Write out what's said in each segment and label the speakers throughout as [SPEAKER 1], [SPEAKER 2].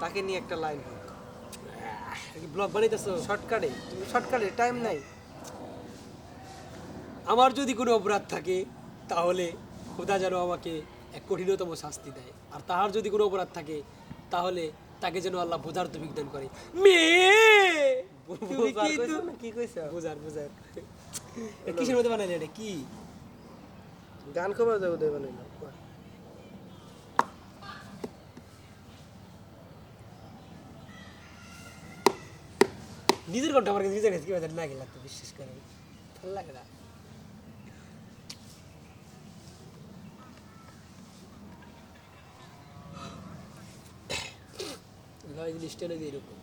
[SPEAKER 1] তাকে নিয়ে একটা লাইন হোক
[SPEAKER 2] ব্লগ বানাইতেছো?
[SPEAKER 1] শর্টকাটে তুমি শর্টকাটে টাইম নাই।
[SPEAKER 2] আমার যদি কোনো অপরাধ থাকে তাহলে খোদা যেন আমাকে এক কঠিনতম শাস্তি দেয়। আর তাহার যদি কোনো অপরাধ থাকে তাহলে তাকে যেন আল্লাহ বোঝার তো বিজ্ঞান করে। মেয়ে! কি
[SPEAKER 1] কইছো? কি
[SPEAKER 2] বোঝার বোঝার। কিসের মধ্যে বানাইলে এটা কি?
[SPEAKER 1] গান খবর দেবে না
[SPEAKER 2] নিজের কণ্ঠ আমার কাছে নিজের কাছে কি বাজার না গেলে তো বিশ্বাস করে। ভালো লাগে না। লয় জিনিসটা হলো এরকম।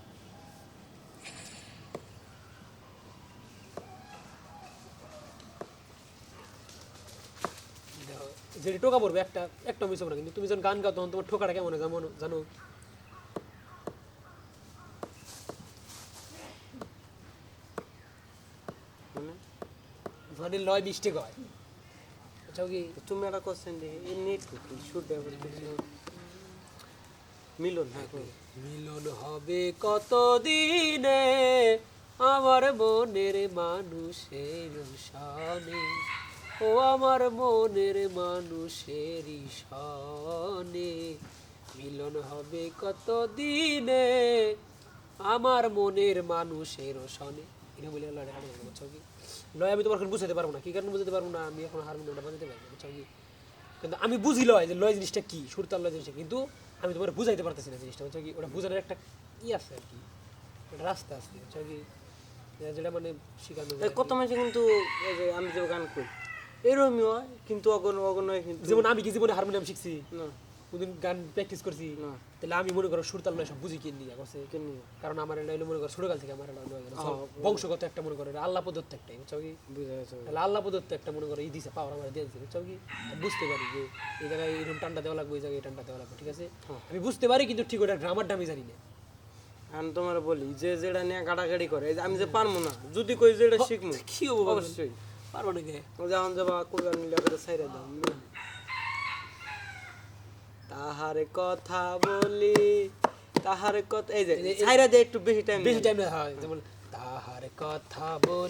[SPEAKER 2] যেটা টোকা পড়বে একটা একটা মিস না কিন্তু তুমি যখন গান গাও তখন তোমার ঠোকাটা কেমন যেমন জানো
[SPEAKER 1] মানে
[SPEAKER 2] মানে লয় মিস্টেক হয় বুঝছ কি
[SPEAKER 1] তুমি একটা কোশ্চেন দেখি। এই নেট কি শুট ব্যবহার করছি মিলন।
[SPEAKER 2] মিলন হবে কত দিনে আমার মনের মানুষের সনে ও আমার মনের মানুষের সনে মিলন হবে কত দিনে আমার মনের মানুষের সনে এটা বলে লড়াই হারিয়ে গেল বুঝছ কি? লয় আমি তোমার বুঝাতে পারব না। কি কারণে বুঝাতে পারব না? আমি এখন হারমোনিয়ামটা বাজাতে পারব বুঝছ কি? কিন্তু আমি বুঝি লয় যে লয় জিনিসটা কি সুরতাল লয় জিনিসটা কিন্তু আমি তোমার বুঝাইতে পারতেছি না জিনিসটা বুঝছ কি? ওটা বোঝানোর একটা ই আছে আর কি একটা রাস্তা আছে বুঝছ কি? যেটা মানে শিখানো
[SPEAKER 1] কত মানুষ কিন্তু আমি যে গান করি এরকমই হয় কিন্তু অগণ অগণ হয় কিন্তু
[SPEAKER 2] যেমন আমি কি জীবনে হারমোনিয়াম শিখছি?
[SPEAKER 1] না।
[SPEAKER 2] কোনদিন গান প্র্যাকটিস করছি
[SPEAKER 1] না।
[SPEAKER 2] তাহলে আমি মনে করো সুরতাল লয় সব বুঝি কি নিয়ে করছে কারণ আমার এটা মনে করো ছোটকাল থেকে আমার এটা
[SPEAKER 1] হ্যাঁ,
[SPEAKER 2] বংশগত একটা মনে করো আল্লাহ প্রদত্ত একটাই বুঝছ কি? তাহলে আল্লাহ প্রদত্ত একটা মনে করো ই দিছে পাওয়ার আমার দিয়ে বুঝছ কি? বুঝতে পারি যে এই জায়গায় এরকম টান্ডা দেওয়া লাগবে এই জায়গায় এই টান্ডা দেওয়া লাগবে ঠিক আছে? আমি বুঝতে পারি কিন্তু ঠিক ওটা গ্রামারটা আমি জানি না।
[SPEAKER 1] আমি তোমার বলি যে যেটা নিয়ে গাড়াগাড়ি করে আমি যে পারব না যদি কই যেটা শিখব
[SPEAKER 2] কি হব
[SPEAKER 1] অবশ্যই।
[SPEAKER 2] পারব নাকি
[SPEAKER 1] যখন যাবা কোরআন মিলা করে সাইরা দাও তাহার কথা বলি তাহার কথা এই যে সাইরা যে একটু বেশি টাইম
[SPEAKER 2] বেশি টাইম না হয় যেমন তাহার কথা বল